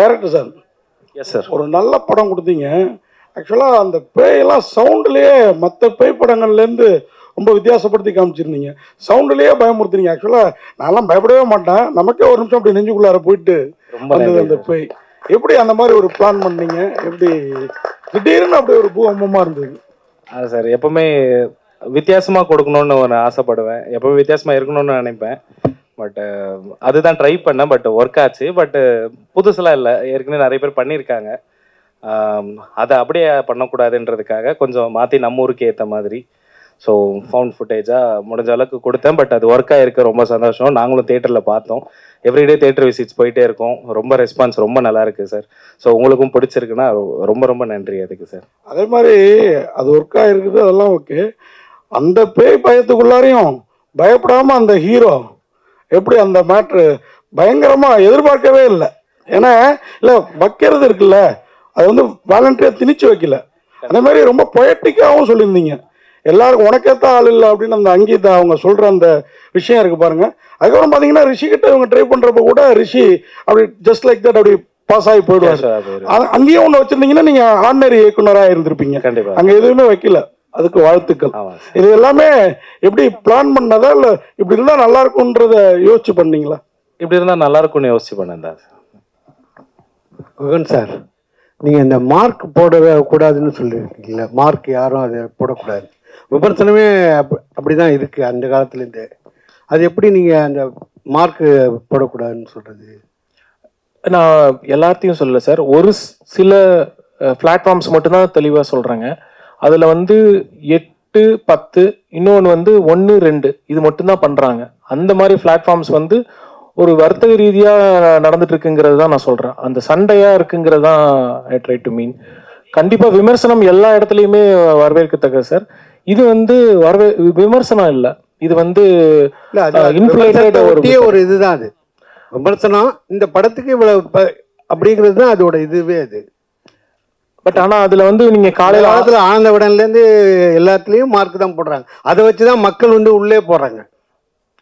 Director sir yes sir ஒரு நல்ல படம் கொடுத்தீங்க. ஆக்சுவலாக அந்த பேயெல்லாம் சவுண்டுலேயே மற்ற பேய் படங்கள்லேருந்து ரொம்ப வித்தியாசப்படுத்தி காமிச்சிருந்தீங்க. சவுண்டுலேயே பயமுறுத்துனீங்க. ஆக்சுவலாக நான்லாம் பயப்படவே மாட்டேன். நமக்கே ஒரு நிமிஷம் அப்படி நெஞ்சுக்குள்ளார போயிட்டு வந்தது அந்த. பேய். எப்படி அந்த மாதிரி ஒரு பிளான் பண்ணீங்க? எப்படி திடீர்னு அப்படி ஒரு பூகம்பமாக இருந்தது? அது சார் எப்பவுமே வித்தியாசமா கொடுக்கணும்னு ஒரு ஆசைப்படுவேன். எப்பவுமே வித்தியாசமா இருக்கணும்னு நினைப்பேன். பட் um, அதுதான் ட்ரை பண்ணேன் பட் ஒர்க் ஆச்சு. பட் புதுசுலாம் இல்லை. ஏற்கனவே நிறைய பேர் பண்ணியிருக்காங்க. Um, அதை அப்படியே பண்ணக்கூடாதுன்றதுக்காக கொஞ்சம் மாற்றி நம்ம ஊருக்கு ஏற்ற மாதிரி. ஸோ ஃபவுண்ட் ஃபுட்டேஜாக முடிஞ்ச அளவுக்கு கொடுத்தேன். பட் அது ஒர்க் ஆகிருக்கு ரொம்ப சந்தோஷம். நாங்களும் தேட்டரில் பார்த்தோம். எவ்ரிடே தேட்டர் விசிட்ஸ் போயிட்டே இருக்கோம். ரொம்ப ரெஸ்பான்ஸ் ரொம்ப நல்லா இருக்குது சார் ஸோ உங்களுக்கும் பிடிச்சிருக்குன்னா ரொம்ப ரொம்ப நன்றி அதுக்கு சார் அதே மாதிரி அது ஒர்க்காக இருக்குது அதெல்லாம் ஓகே அந்த பேய் பயத்துக்குள்ளாரையும் பயப்படாமல் அந்த ஹீரோ எப்படி அந்த மேட்ரு பயங்கரமா எதிர்பார்க்கவே இல்லை. ஏன்னா இல்லை வைக்கிறது இருக்குல்ல அது வந்து வாலண்டியர் திணிச்சு வைக்கல. அதே மாதிரி ரொம்ப பொயட்டிக்காகவும் சொல்லியிருந்தீங்க. எல்லாருக்கும் உனக்கேத்த ஆள் இல்லை அப்படின்னு அந்த அங்கீதா அவங்க சொல்ற அந்த விஷயம் இருக்கு பாருங்க. அதுக்கப்புறம் பார்த்தீங்கன்னா ரிஷி கிட்ட இவங்க ட்ரை பண்றப்ப கூட ரிஷி அப்படி ஜஸ்ட் லைக் தட் அப்படி பாஸ் ஆகி போயிடுவாரு. அங்கேயும் ஒன்று வச்சிருந்தீங்கன்னா நீங்க ஆர்டினரி இயக்குனராக இருந்திருப்பீங்க. கண்டிப்பா. அங்க எதுவுமே வைக்கல. அதுக்கு வாழ்த்துக்கள். இது எல்லாமே எப்படி பிளான் பண்ணதா இல்ல இப்படி இருந்தா நல்லா இருக்கும்ன்றத யோசிச்சு பண்ணீங்களா? இப்படி இருந்தா நல்லா இருக்கும்னு யோசிச்சு பண்ணேன் தான் குகன் சார் நீங்கள் இந்த மார்க் போடவே கூடாதுன்னு சொல்லியிருக்கீங்களா மார்க் யாரும் அதை போடக்கூடாது. விமர்சனமே அப் அப்படி தான் இருக்குது அந்த காலத்துலேருந்தே. அது எப்படி நீங்கள் அந்த மார்க் போடக்கூடாதுன்னு சொல்கிறது நான் எல்லாத்தையும் சொல்லல சார். ஒரு சில பிளாட்ஃபார்ம்ஸ் மட்டும்தான் தெளிவாக சொல்கிறேங்க அதில் வந்து எட்டு பத்து இன்னொன்று வந்து ஒன்று ரெண்டு. இது மட்டும்தான் பண்ணுறாங்க அந்த மாதிரி பிளாட்ஃபார்ம்ஸ் வந்து ஒரு வர்த்தக ரீதியாக நடந்துட்டு இருக்குங்கிறது தான் நான் சொல்கிறேன் அந்த சண்டையாக இருக்குங்கிறது தான் ஐ ட்ரை டு மீன் கண்டிப்பாக விமர்சனம் எல்லா இடத்துலையுமே வரவேற்கத்தக்க சார் இது வந்து வரவே விமர்சனம் இல்லை. இது வந்து ஒரு இதுதான் அது. விமர்சனம் இந்த படத்துக்கு இவ்வளவு அப்படிங்கிறது தான் அதோட இதுவே அது. பட் ஆனால் அதில் வந்து நீங்கள் காலையில் காலத்தில் ஆனந்த விடன்லேருந்து எல்லாத்துலேயும் மார்க் தான் போடுறாங்க. அதை வச்சு தான் மக்கள் வந்து உள்ளே போடுறாங்க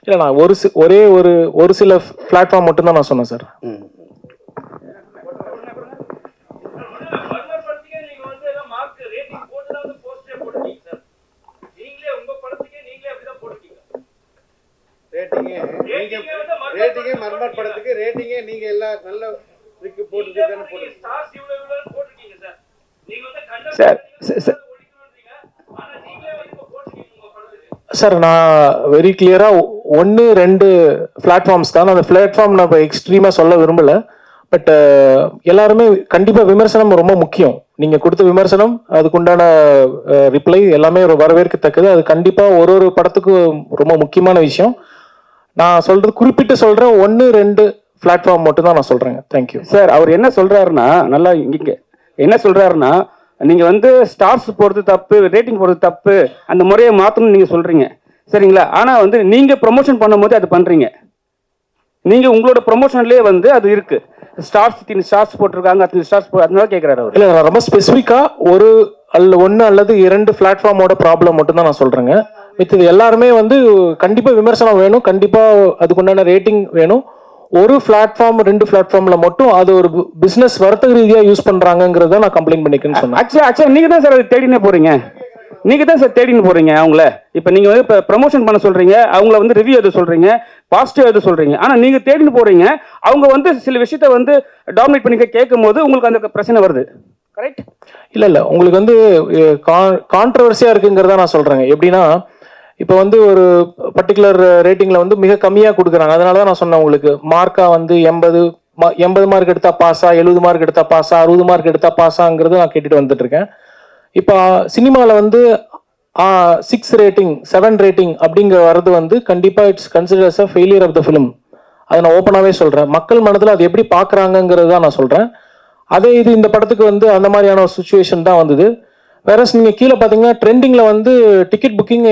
இல்ல நான் ஒரு சி- ஒரே ஒரு ஒரு சில பிளாட்ஃபார்ம் மட்டும் தான் நான் சொன்னேன் சார். ரேட்டிங்கே ரேட்டிங்கே மர்மர் படத்துக்கு ரேட்டிங்கே நீங்க எல்லாம் நல்ல இதுக்கு போட்டு தானே போடுறீங்க சார் சார் நான் வெரி கிளியரா ஒன்று ரெண்டு பிளாட்ஃபார்ம்ஸ் தான் அந்த பிளாட்ஃபார்ம் நான் எக்ஸ்ட்ரீமா எக்ஸ்ட்ரீமாக சொல்ல விரும்பல. பட் எல்லாருமே கண்டிப்பாக விமர்சனம் ரொம்ப முக்கியம். நீங்கள் கொடுத்த விமர்சனம் அதுக்குண்டான ரிப்ளை எல்லாமே வரவேற்கத்தக்கது. அது கண்டிப்பாக ஒரு ஒரு படத்துக்கும் ரொம்ப முக்கியமான விஷயம். நான் சொல்றது குறிப்பிட்டு சொல்றேன் ஒன்று ரெண்டு பிளாட்ஃபார்ம் மட்டும் தான் நான் சொல்றேங்க. தேங்க்யூ சார் அவர் என்ன சொல்றாருன்னா நல்லா இங்க என்ன சொல்றாருன்னா நீங்கள் வந்து ஸ்டார்ஸ் போடுறது தப்பு ரேட்டிங் போடுறது தப்பு அந்த முறையை மாற்றணும்னு நீங்கள் சொல்கிறீங்க சரிங்களா? ஆனால் வந்து நீங்கள் ப்ரொமோஷன் பண்ணும்போது அது பண்ணுறீங்க நீங்கள் உங்களோட ப்ரொமோஷன்லேயே வந்து அது இருக்குது ஸ்டார்ஸ் இத்தனை ஸ்டார்ஸ் போட்டிருக்காங்க அத்தனை ஸ்டார்ஸ் போ அதனால கேட்குறாரு அவர். இல்லை ரொம்ப ஸ்பெசிஃபிக்காக ஒரு அல்ல ஒன்று அல்லது இரண்டு பிளாட்ஃபார்மோட ப்ராப்ளம் மட்டும்தான் நான் சொல்கிறேங்க மித்தது எல்லாருமே வந்து கண்டிப்பாக விமர்சனம் வேணும். கண்டிப்பாக அதுக்குண்டான ரேட்டிங் வேணும். ஒரு பிளாட்ஃபார்ம் ரெண்டு பிளாட்ஃபார்ம்ல மட்டும் அது ஒரு பிசினஸ் வர்த்தக ரீதியா யூஸ் பண்றாங்கங்கறத நான் கம்ப்ளைண்ட் பண்ணிக்கிறேன்னு சொன்னேன். ஆக்சுவலா ஆக்சுவலா நீங்க தான் சார் அதை தேடினே போறீங்க. நீங்க தான் சார் தேடின்னு போறீங்க அவங்கள. இப்ப நீங்க வந்து இப்ப ப்ரமோஷன் பண்ண சொல்றீங்க அவங்கள வந்து ரிவ்யூ எது சொல்றீங்க பாசிட்டிவ் எது சொல்றீங்க. ஆனா நீங்க தேடின்னு போறீங்க அவங்க வந்து சில விஷயத்த வந்து டாமினேட் பண்ணி கேட்கும் போது உங்களுக்கு அந்த பிரச்சனை வருது. கரெக்ட் இல்ல இல்ல. உங்களுக்கு வந்து கான்ட்ரவர்சியா இருக்குங்கிறத நான் சொல்றேங்க. எப்படின்னா இப்போ வந்து ஒரு பர்டிகுலர் ரேட்டிங்கில் வந்து மிக கம்மியாக கொடுக்குறாங்க. அதனால தான் நான் சொன்னேன் உங்களுக்கு. மார்க்காக வந்து எண்பது எண்பது மார்க் எடுத்தா பாஸா எழுபது மார்க் எடுத்தா பாஸா அறுபது மார்க் எடுத்தா பாஸாங்கிறது நான் கேட்டுட்டு வந்துட்டு இருக்கேன். இப்போ சினிமாவில் வந்து சிக்ஸ் ரேட்டிங் செவன் ரேட்டிங் அப்படிங்கிற வர்றது வந்து கண்டிப்பாக it's considers a failure of the film அதை நான் ஓப்பனாகவே சொல்கிறேன் மக்கள் மனதில் அது எப்படி பார்க்குறாங்கங்கிறது தான் நான் சொல்கிறேன் அதே இது இந்த படத்துக்கு வந்து அந்த மாதிரியான ஒரு சுச்சுவேஷன் தான் வந்தது. வேற நீங்க கீழே பார்த்தீங்கன்னா ட்ரெண்டிங்ல வந்து டிக்கெட் புக்கிங்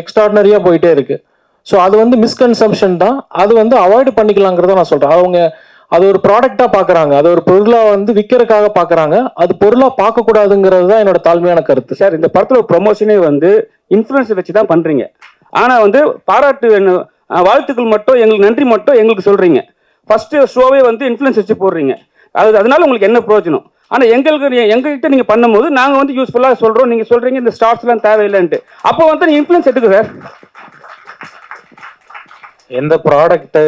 எக்ஸ்ட்ராடினரியா போயிட்டே இருக்கு. ஸோ அது வந்து மிஸ்கன்சம்ஷன் தான். அது வந்து அவாய்டு பண்ணிக்கலாங்கிறத நான் சொல்றேன். அவங்க அது ஒரு ப்ராடக்டா பாக்குறாங்க. அது ஒரு பொருளா வந்து விற்கிறதுக்காக பாக்குறாங்க. அது பொருளா பார்க்க கூடாதுங்கிறது தான் என்னோட தாழ்மையான கருத்து. சார் இந்த படத்துல ப்ரொமோஷனே வந்து இன்ஃபுளுன்ஸ் வச்சு தான் பண்றீங்க. ஆனா வந்து பாராட்டு என்ன- வாழ்த்துக்கள் மட்டும் எங்களுக்கு நன்றி மட்டும் எங்களுக்கு சொல்றீங்க. ஃபர்ஸ்ட் ஷோவே வந்து இன்ஃபுளுன்ஸ் வச்சு போடுறீங்க. அது அதனால உங்களுக்கு என்ன பிரயோஜனம்? ஆனால் எங்களுக்கு எங்ககிட்ட நீங்கள் பண்ணும்போது நாங்கள் வந்து யூஸ்ஃபுல்லாக சொல்கிறோம் நீங்கள் சொல்கிறீங்க இந்த ஸ்டார்ஸ்லாம் தேவையில்லைன்ட்டு. அப்போ வந்து நீ இன்ஃப்ளூயன்ஸ் எடுத்துக்க சார் எந்த ப்ராடக்ட்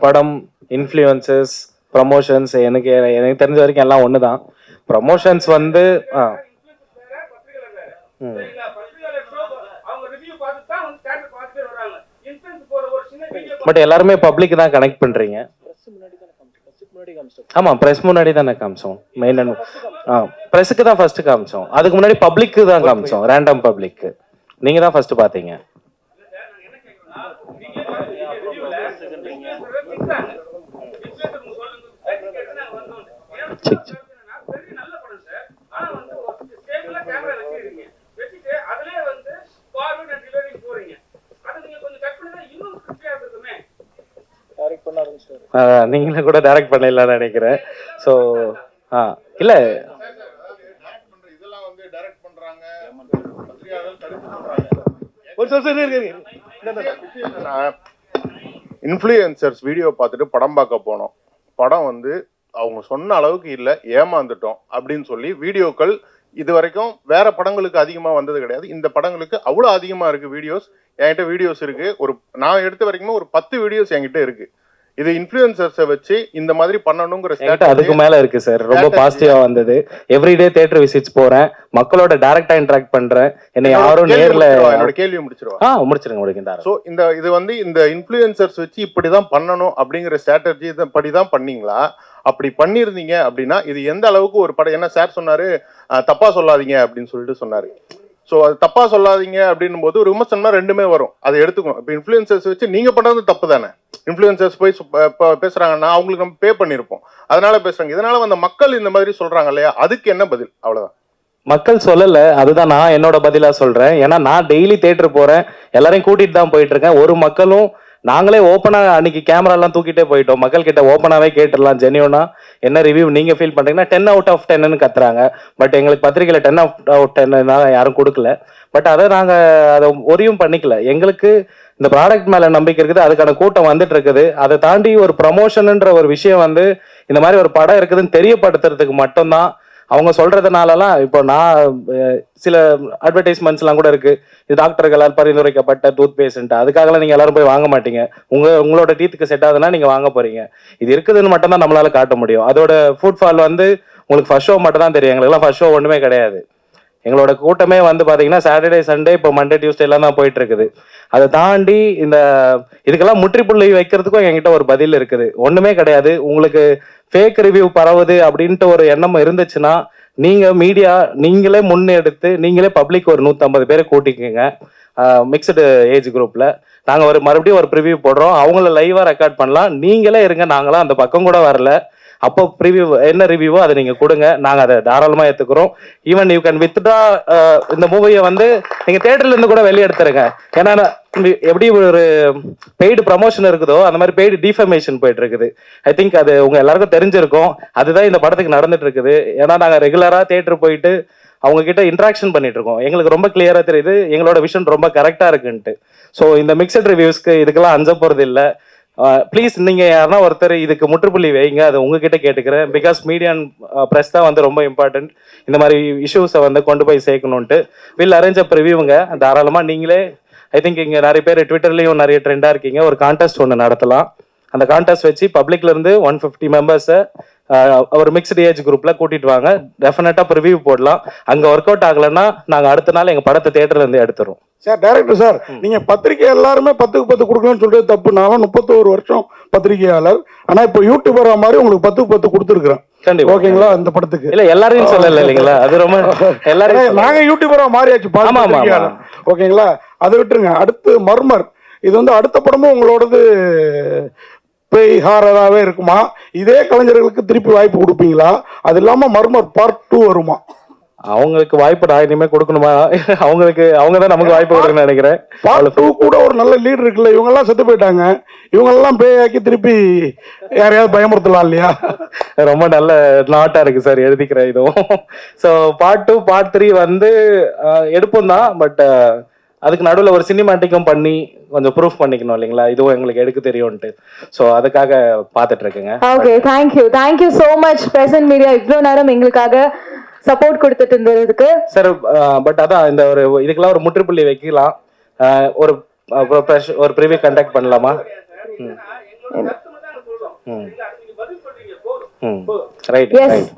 படம் இன்ஃப்ளூயன்சஸ் ப்ரமோஷன்ஸ் எனக்கு எனக்கு தெரிஞ்ச வரைக்கும் எல்லாம் ஒன்று தான் ப்ரமோஷன்ஸ் வந்து ஆ. ம். பட் எல்லாருமே பப்ளிக் தான் கனெக்ட் பண்றீங்க. ஆமா பிரஸ் முன்னாடி தானே காமிச்சோம். மெயின் ஆ பிரஸுக்கு தான் ஃபர்ஸ்ட் காமிச்சோம். அதுக்கு முன்னாடி பப்ளிக்கு தான் காமிச்சோம். ரேண்டம் பப்ளிக்கு நீங்க தான் ஃபர்ஸ்ட் பாத்தீங்க சரி சரி அதான், நீங்களே கூட டைரக்ட் பண்ணிடலாம்னு நினைக்கிறேன். ஸோ ஆ இல்ல. இன்ஃப்ளூயன்சர்ஸ் வீடியோ பார்த்துட்டு படம் பார்க்க போனோம். படம் வந்து அவங்க சொன்ன அளவுக்கு இல்லை ஏமாந்துட்டோம் அப்படின்னு சொல்லி வீடியோக்கள் இது வரைக்கும் வேற படங்களுக்கு அதிகமாக வந்தது கிடையாது. இந்த படங்களுக்கு அவ்வளோ அதிகமாக இருக்கு வீடியோஸ் என்கிட்ட வீடியோஸ் இருக்கு. ஒரு நான் எடுத்த வரைக்குமே ஒரு பத்து வீடியோஸ் என்கிட்ட இருக்கு. இது இன்ஃப்ளூயன்சர்ஸை வச்சு இந்த மாதிரி பண்ணணுங்கிற strategy- அதுக்கு மேல இருக்கு சார் ரொம்ப. பாசிட்டிவா வந்தது. எவ்ரிடே தியேட்டர் விசிட்ஸ் போறேன். மக்களோட டைரக்டா இன்டராக்ட் பண்றேன். என்னை யாரும் நேர்ல என்னோட கேள்வி முடிச்சிருவா? ஆ முடிச்சிருங்க தாராளமா. ஸோ இந்த இது வந்து இந்த இன்ஃப்ளூயன்சர்ஸ் வச்சு இப்படி தான் பண்ணணும் அப்படிங்கிற ஸ்ட்ராட்டஜி படி தான் பண்ணீங்களா? அப்படி பண்ணியிருந்தீங்க அப்படின்னா இது எந்த அளவுக்கு ஒரு படம் என்ன சார் சொன்னாரு தப்பா சொல்லாதீங்க அப்படின்னு சொல்லிட்டு சொன்னாரு. ஸோ அது தப்பா சொல்லாதீங்க அப்படின்னும் போது ஒரு விமர்சனம்னா ரெண்டுமே வரும். அதை எடுத்துக்கணும். இப்போ இன்ஃப்ளூயன்சர்ஸ் வச்சு நீங்க பண்றது தப்பு தானே? இன்ஃப்ளூயன்சர்ஸ் போய் பேசுறாங்கன்னா அவங்களுக்கு நம்ம பே பண்ணியிருப்போம் அதனால பேசுறாங்க. இதனால அந்த மக்கள் இந்த மாதிரி சொல்றாங்க இல்லையா? அதுக்கு என்ன பதில்? அவ்வளவுதான். மக்கள் சொல்லல. அதுதான் நான் என்னோட பதிலா சொல்றேன். ஏன்னா நான் டெய்லி தேட்டர் போறேன். எல்லாரையும் கூட்டிட்டு தான் போயிட்டு இருக்கேன். ஒரு மக்களும் நாங்களே ஓப்பனா அன்னைக்கு கேமரா எல்லாம் தூக்கிட்டே போயிட்டோம். மக்கள் கிட்ட ஓப்பனாவே கேட்டுடலாம். ஜெனியூனா என்ன ரிவ்யூ நீங்க ஃபீல் பண்றீங்கன்னா டென் அவுட் ஆஃப் டென்னு கத்துறாங்க. பட் எங்களுக்கு பத்திரிகையில டென் அவுட் ஆஃப் டென்னு யாரும் கொடுக்கல. பட் அதை நாங்க அதை ஒரியும் பண்ணிக்கல. எங்களுக்கு இந்த ப்ராடக்ட் மேல நம்பிக்கை இருக்குது அதுக்கான கூட்டம் வந்துட்டு இருக்குது. அதை தாண்டி ஒரு ப்ரமோஷன்ன்ற ஒரு விஷயம் வந்து இந்த மாதிரி ஒரு படம் இருக்குதுன்னு தெரியப்படுத்துறதுக்கு மட்டும்தான். அவங்க சொல்றதுனாலலாம் இப்போ நான் சில சில அட்வர்டைஸ்மெண்ட்ஸ்லாம் கூட இருக்கு. இது டாக்டர்களால் பரிந்துரைக்கப்பட்ட டூத் பேஸ்ட் அதுக்காகலாம் நீங்க எல்லாரும் போய் வாங்க மாட்டீங்க. உங்க உங்களோட டீத்துக்கு செட் ஆகுதுன்னா நீங்க வாங்க போறீங்க. இது இருக்குதுன்னு மட்டும் தான் நம்மளால காட்ட முடியும். அதோட ஃபுட் ஃபால் வந்து உங்களுக்கு ஃபர்ஸ்ட் ஷோ மட்டும் தான் தெரியும். எங்களுக்குலாம் ஃபர்ஸ்ட் ஷோ ஒண்ணுமே கிடையாது. எங்களோட கூட்டமே வந்து பாத்தீங்கன்னா சாட்டர்டே சண்டே இப்போ மண்டே டியூஸ்டே எல்லாம் தான் போயிட்டு இருக்குது. அதை தாண்டி இந்த இதுக்கெல்லாம் முற்றுப்புள்ளி வைக்கிறதுக்கும் என்கிட்ட ஒரு பதில் இருக்குது. ஒண்ணுமே கிடையாது. உங்களுக்கு ஃபேக் ரிவ்யூ பரவுது அப்படின்ட்டு ஒரு எண்ணம் இருந்துச்சுன்னா நீங்க மீடியா நீங்களே முன்னெடுத்து நீங்களே பப்ளிக் ஒரு நூற்றம்பது பேரை கூட்டிக்கங்க. மிக்சடு ஏஜ் குரூப்ல நாங்க ஒரு மறுபடியும் ஒரு ப்ரிவியூ போடுறோம். அவங்கள லைவா ரெக்கார்ட் பண்ணலாம். நீங்களே இருங்க. நாங்களாம் அந்த பக்கம் கூட வரல. அப்போ ப்ரிவ்யூ என்ன ரிவ்யூவோ அதை நீங்கள் கொடுங்க. நாங்கள் அதை தாராளமாக ஏற்றுக்கிறோம் even you can withdraw uh, இந்த மூவியை வந்து நீங்கள் தேட்டர்லேருந்து கூட வெளியே எடுத்துருங்க. ஏன்னா எப்படி ஒரு பெய்டு ப்ரமோஷன் இருக்குதோ அந்த மாதிரி பெய்டு டிஃபர்மேஷன் போயிட்டு இருக்குது ஐ திங்க் அது உங்க எல்லாருக்கும் தெரிஞ்சிருக்கும். அதுதான் இந்த படத்துக்கு நடந்துட்டு இருக்குது ஏன்னா நாங்கள் ரெகுலரா தேட்டர் போயிட்டு அவங்க கிட்ட இன்ட்ராக்ஷன் பண்ணிட்டு இருக்கோம் எங்களுக்கு ரொம்ப கிளியரா தெரியுது. எங்களோட விஷன் ரொம்ப கரெக்டா இருக்குன்ட்டு. ஸோ இந்த மிக்சட் ரிவ்யூஸ்க்கு இதுக்கெல்லாம் அஞ்ச போறது இல்லை ப்ளீஸ் நீங்கள் யாருன்னா ஒருத்தர் இதுக்கு முற்றுப்புள்ளி வைங்க. அதை உங்ககிட்ட கேட்டுக்கிறேன். பிகாஸ் மீடியா ப்ரெஸ் தான் வந்து ரொம்ப இம்பார்ட்டன்ட் இந்த மாதிரி இஷ்யூஸை வந்து கொண்டு போய் சேர்க்கணுன்ட்டு வில் அரேஞ்ச் அப் ரிவ்யூங்க தாராளமாக நீங்களே ஐ திங்க் இங்கே நிறைய பேர் ட்விட்டர்லேயும் நிறைய ட்ரெண்டாக இருக்கீங்க. ஒரு கான்டெஸ்ட் ஒன்று நடத்தலாம். அந்த கான்டெஸ்ட் வச்சு பப்ளிக்ல இருந்து ஒன் ஃபிஃப்டி மெம்பர்ஸை ஒரு மிக்ஸ்டு ஏஜ் குரூப்ல கூட்டிட்டு வாங்க. டெஃபினட்டா ரிவ்யூ போடலாம். அங்க ஒர்க் அவுட் ஆகலைன்னா நாங்க அடுத்த நாள் எங்க படத்தை தியேட்டர்ல இருந்து எடுத்துறோம் சார் டைரக்டர் சார் நீங்க பத்திரிக்கை எல்லாருமே பத்துக்கு பத்து கொடுக்கணும்னு சொல்றது தப்பு. நானும் முப்பத்தோரு வருஷம் பத்திரிகையாளர். ஆனா இப்போ யூடியூபர் மாதிரி உங்களுக்கு பத்துக்கு பத்து கொடுத்துருக்குறேன். ஓகேங்களா? இந்த படத்துக்கு. இல்ல எல்லாரையும் சொல்லல இல்லைங்களா? அது ரொம்ப எல்லாரையும் ஏய், நாங்க யூடியூபரா மாறியாச்சு. ஓகேங்களா? அதை விட்டுருங்க. அடுத்து மர்மர். இது வந்து அடுத்த படமும் உங்களோடது பேய் ஹாரராகவே இருக்குமா? இதே கலைஞர்களுக்கு திருப்பி வாய்ப்பு கொடுப்பீங்களா? அது இல்லாம மர்மர் பார்ட் டூ வருமா? அவங்களுக்கு வாய்ப்பு நான் இனிமே கொடுக்கணுமா? அவங்களுக்கு அவங்க தான் நமக்கு வாய்ப்பு கொடுக்கணும்னு நினைக்கிறேன். பார்ட் டூ கூட ஒரு நல்ல லீடர் இருக்குல்ல இவங்க எல்லாம் செத்து போயிட்டாங்க. இவங்க எல்லாம் பேயாக்கி திருப்பி யாரையாவது பயமுறுத்தலாம் இல்லையா? ரொம்ப நல்ல நாட்டா இருக்கு சார் எழுதிக்கிறேன் இதுவும். So part two part three வந்து எடுப்போம் தான் பட் அதுக்கு நடுவில் ஒரு சினிமாட்டிக்கும் பண்ணி கொஞ்சம் ப்ரூஃப் பண்ணிக்கணும் இல்லைங்களா? இதுவும் எங்களுக்கு எடுக்க தெரியும்ன்ட்டு. ஸோ அதுக்காக பார்த்துட்டு இருக்கேங்க okay thank you thank you so much present media இவ்வளோ நேரம் எங்களுக்காக சப்போர்ட் கொடுத்துட்டு இருந்ததுக்கு. சார் பட் அதான் இந்த ஒரு இதுக்கெல்லாம் ஒரு முற்றுப்புள்ளி வைக்கலாம். ஒரு ஒரு ப்ரிவியூ கண்டக்ட் பண்ணலாமா? ம். ம். ரைட் ரைட்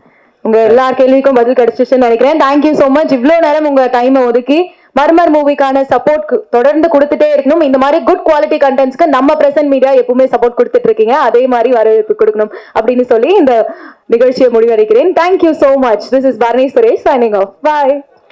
உங்க எல்லார் கேள்விக்கும் பதில் கிடைச்சிச்சுன்னு நினைக்கிறேன். தேங்க்யூ ஸோ மச் இவ்வளோ நேரம் உங்க டைமை ஒதுக்கி மர்மர் மூவிக்கான சப்போர்ட் தொடர்ந்து கொடுத்துட்டே இருக்கணும். இந்த மாதிரி குட் குவாலிட்டி கண்டென்ட்ஸ்க்கு நம்ம பிரசன்ட் மீடியா எப்பவுமே சப்போர்ட் கொடுத்துட்டு இருக்கீங்க அதே மாதிரி வரவேற்பு கொடுக்கணும் அப்படின்னு சொல்லி இந்த நிகழ்ச்சியை முடிவடைக்கிறேன் thank you so much this is Barni Suresh signing off bye